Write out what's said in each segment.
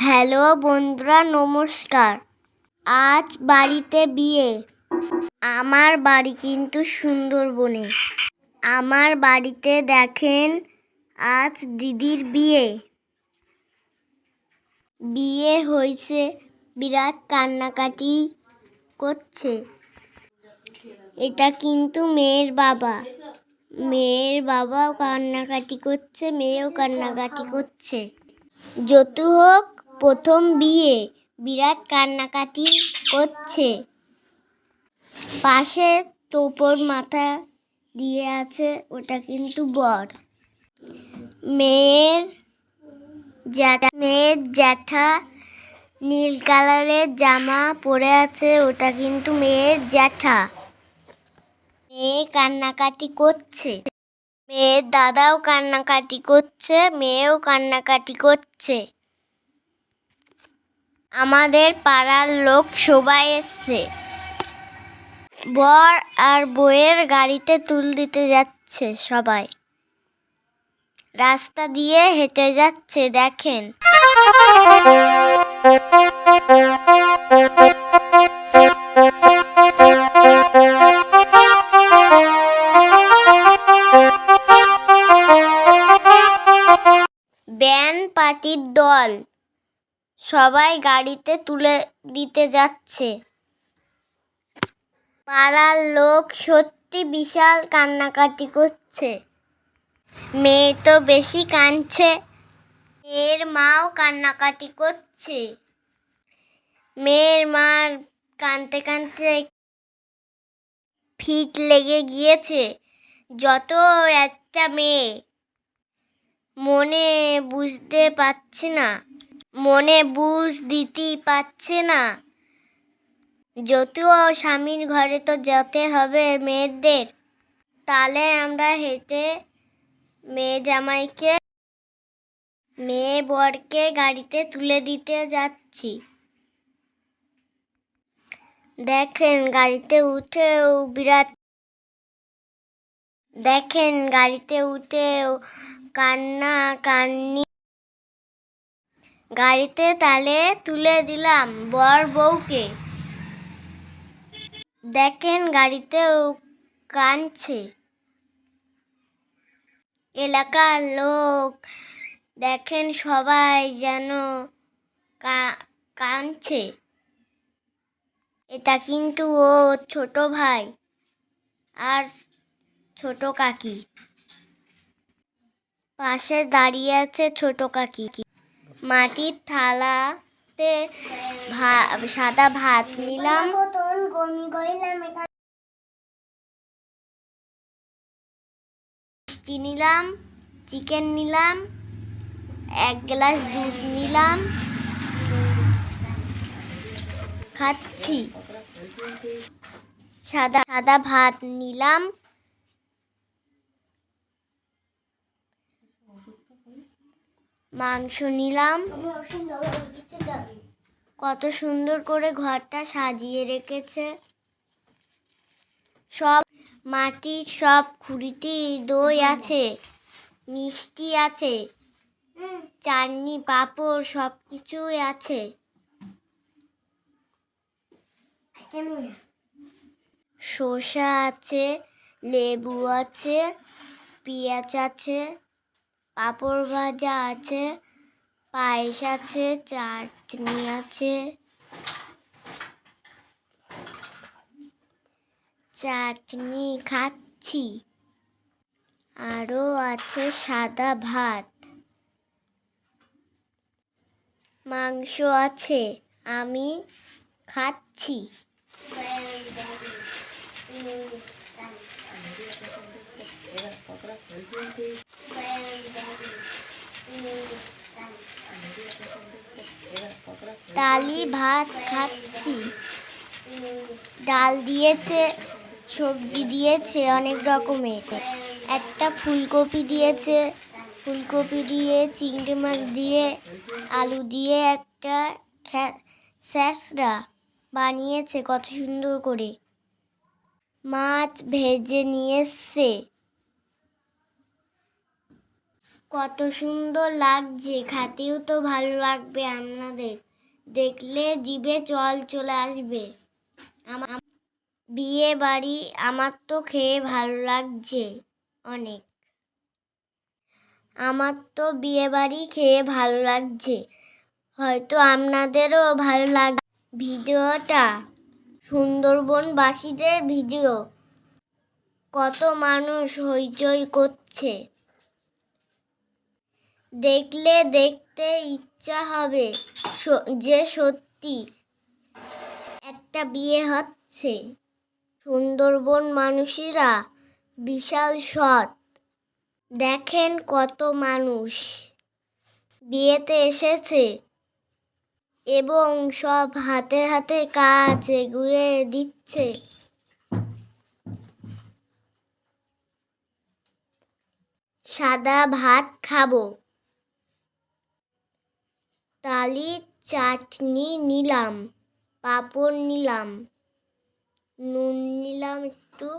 Hello বন্ধুরা, নমস্কার। আজ বাড়িতে বিয়ে। আমার বাড়ি কিন্তু সুন্দরবনে। আমার বাড়িতে দেখেন আজ দিদির বিয়ে। বিয়ে হয়েছে, বিরাট কান্নাকাটি করছে। এটা কিন্তু মেয়ের বাবা। মেয়ের বাবাও কান্নাকাটি করছে, মেয়েও কান্নাকাটি করছে। যত হোক প্রথম বিয়ে বিরাট কান্নাকাটি করছে। পাশে তোপর মাথা দিয়ে আছে, ওটা কিন্তু বর। মেয়ের জ্যাঠা মেয়ের জ্যাঠা নীল কালারের জামা পরে আছে, ওটা কিন্তু মেয়ের জ্যাঠা। মেয়ে কান্নাকাটি করছে। মেয়ের দাদাও কান্নাকাটি করছে, মেয়েও কান্নাকাটি করছে। আমাদের পাড়ার লোক সবাই এসছে। বর আর বউয়ের গাড়িতে তুল দিতে যাচ্ছে সবাই। রাস্তা দিয়ে হেঁটে যাচ্ছে, দেখেন। ব্যান পার্টির দল। সবাই গাড়িতে তুলে দিতে যাচ্ছে। পাড়ার লোক সত্যি বিশাল কান্নাকাটি করছে। মেয়ে তো বেশি কাঁদছে, মেয়ের মাও কান্নাকাটি করছে। মেয়ের মার কাঁদতে কাঁদতে ফিট লেগে গিয়েছে যত একটা মেয়ে। মনে বুঝতে পারছে না। মনে বুঝ দিতেই পারছে না। যদিও স্বামীর ঘরে তো যেতে হবে মেয়েদের, তাহলে আমরা হেঁটে মেয়ে জামাইকে, মেয়ে বরকে গাড়িতে তুলে দিতে যাচ্ছি। দেখেন গাড়িতে উঠেও বিরাট, দেখেন গাড়িতে উঠেও কান্না কান্নি। গাড়িতে তালে তুলে দিলাম বর বউকে। দেখেন গাড়িতেও কাঁদছে। এলাকার লোক, দেখেন সবাই যেন কা- কাঁদছে। এটা কিন্তু ও ছোট ভাই আর ছোট কাকি। পাশে দাঁড়িয়ে আছে ছোট কাকি। মাটির থালাতে সাদা ভাত নিলাম। মিষ্টি নিলাম, চিকেন নিলাম, এক গ্লাস দুধ নিলাম। খাচ্ছি। সাদা সাদা ভাত নিলাম। মাংস নিলাম। কত সুন্দর করে ঘরটা সাজিয়ে রেখেছে। সব মাটির সব খুঁড়িতে দই আছে মিষ্টি আছে চাটনি পাঁপড় সব কিছুই আছে। শসা আছে লেবু আছে পেঁয়াজ আছে। পাঁপড় ভাজা আছে, পায়েস আছে, চাটনি আছে, চাটনি খাচ্ছি। আরও আছে সাদা ভাত। মাংস আছে, আমি খাচ্ছি। ডালি ভাত খাচ্ছি। ডাল দিয়েছে, সবজি দিয়েছে, অনেক রকমের। একটা ফুলকপি দিয়েছে, ফুলকপি দিয়ে, চিংড়ি মাছ দিয়ে, আলু দিয়ে একটা স্যাঁচড়া বানিয়েছে, কত সুন্দর করে। মাছ ভেজে নিয়ে এসছে। কত সুন্দর লাগছে, খাতেও তো ভালো লাগবে আপনাদের। দেখলে জিভে জল চলে আসবে। বিয়ে বাড়ি আমার তো খেয়ে ভালো লাগছে অনেক। আমার তো বিয়ে বাড়ি খেয়ে ভালো লাগছে। হয়তো আপনাদেরও ভালো লাগ, ভিডিওটা সুন্দরবনবাসীদের ভিডিও। কত মানুষ হইচই করছে। দেখলে দেখতে ইচ্ছা হবে যে সত্যি একটা বিয়ে হচ্ছে। সুন্দরবন মানুষেরা বিশাল সৎ। দেখেন কত মানুষ বিয়েতে এসেছে এবং সব হাতে হাতে কাজ এগুয়ে দিচ্ছে। সাদা ভাত খাব। তালির চাটনি নিলাম, পাঁপড় নিলাম, নুন নিলাম একটু,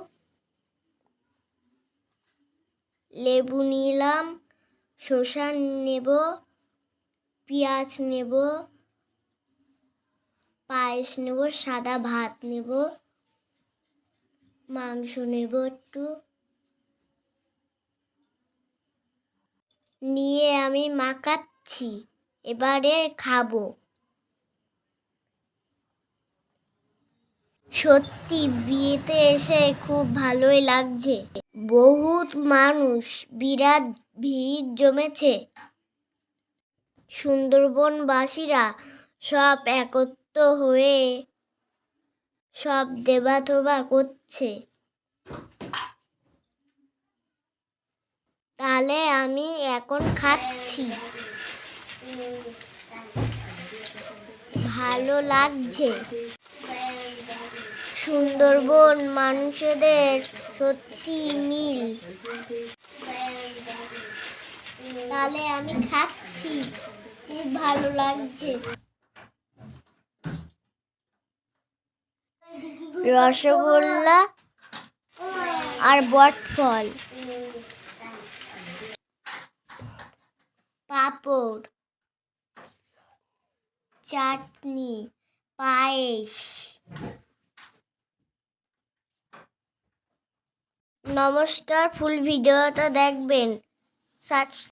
লেবু নিলাম, শসা নেব, পেঁয়াজ নেব, পায়েস নেব, সাদা ভাত নেব, মাংস নেব একটু। নিয়ে আমি মাখাচ্ছি। এবারে খাব। সত্যি, বিয়েতে এসে খুব ভালোই লাগছে। বহুত মানুষ, বিরাট ভিড় জমেছে। সুন্দরবনবাসীরা সব একত্র হয়ে সব দেবাথোবা করছে। তাহলে আমি এখন খাচ্ছি। ভালো লাগছে। সুন্দরবন মানুষদের সত্যি মিল। তাহলে আমি খাচ্ছি। খুব ভালো লাগছে। রসগোল্লা আর বটফল। পাঁপড়। চাটনি পায়েস। নমস্কার ফুল ভিডিওটা দেখবেন। সাবস্ক্রাইব